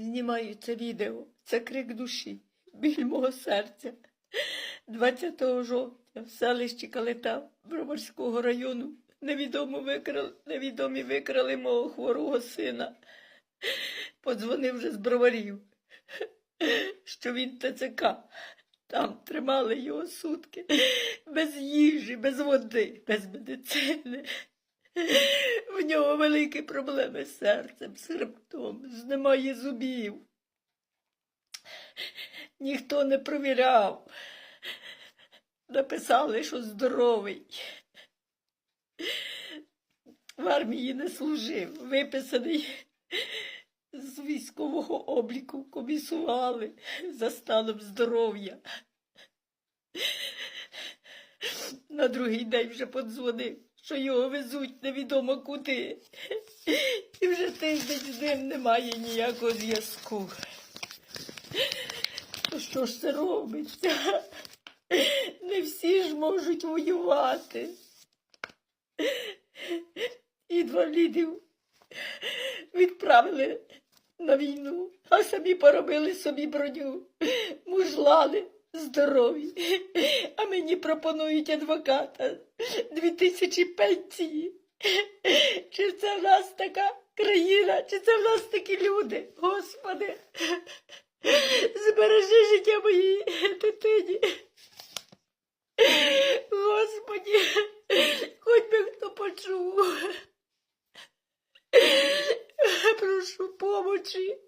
Знімаю це відео. Це крик душі, біль мого серця. 20 жовтня в селищі Калита Броварського району невідомо викрали, невідомі викрали мого хворого сина. Подзвонив вже з броварів, що він ТЦК. Там тримали його сутки без їжі, без води, без медицини. Нього великі проблеми з серцем, з хребтом, немає зубів. Ніхто не провіряв. Написали, що здоровий. В армії не служив, виписаний з військового обліку, комісували за станом здоров'я. На другий день вже подзвонив, що його везуть невідомо куди. І вже тиждень з ним немає ніякого зв'язку. Що ж це робиться? Не всі ж можуть воювати. Інвалідів відправили на війну, а самі поробили собі броню. Мужлани здорові. А мені пропонують адвоката дві тисячі пенсії. Чи це в нас така країна, чи це в нас такі люди? Господи, збережи життя моїй дитині. Господи, хоч би хто почув. Прошу помочі.